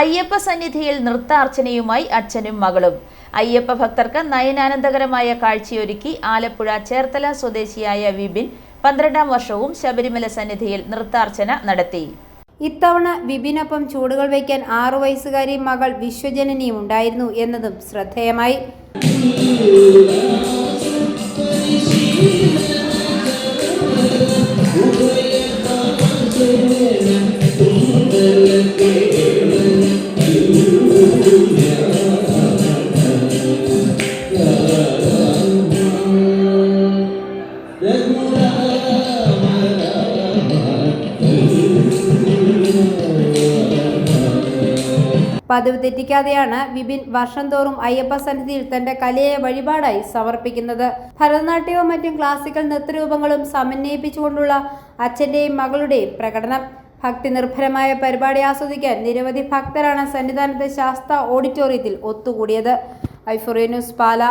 അയ്യപ്പ സന്നിധിയിൽ നൃത്താർച്ചനയുമായി അച്ഛനും മകളും. അയ്യപ്പ ഭക്തർക്ക് നയനാനന്ദകരമായ കാഴ്ചയൊരുക്കി ആലപ്പുഴ ചേർത്തല സ്വദേശിയായ വിപിൻ പന്ത്രണ്ടാം വർഷവും ശബരിമല സന്നിധിയിൽ നൃത്താർച്ചന നടത്തി. ഇത്തവണ വിപിനൊപ്പം ചൂടുകൾ വയ്ക്കാൻ ആറു വയസ്സുകാരി മകൾ വിശ്വജനനിയും ഉണ്ടായിരുന്നു എന്നതും ശ്രദ്ധേയമായി. പതിവ് തെറ്റിക്കാതെയാണ് വിപിൻ വർഷം തോറും അയ്യപ്പ സന്നിധിയിൽ തന്റെ കലയെ വഴിപാടായി സമർപ്പിക്കുന്നത്. ഭരതനാട്യവും മറ്റും ക്ലാസിക്കൽ നൃത്തരൂപങ്ങളും സമന്വയിപ്പിച്ചുകൊണ്ടുള്ള അച്ഛന്റെയും മകളുടെയും പ്രകടനം. ഭക്തി നിർഭരമായ പരിപാടി ആസ്വദിക്കാൻ നിരവധി ഭക്തരാണ് സന്നിധാനത്തെ ശാസ്ത്ര ഓഡിറ്റോറിയത്തിൽ ഒത്തുകൂടിയത്. ഐഫോറിയ ന്യൂസ് പാല.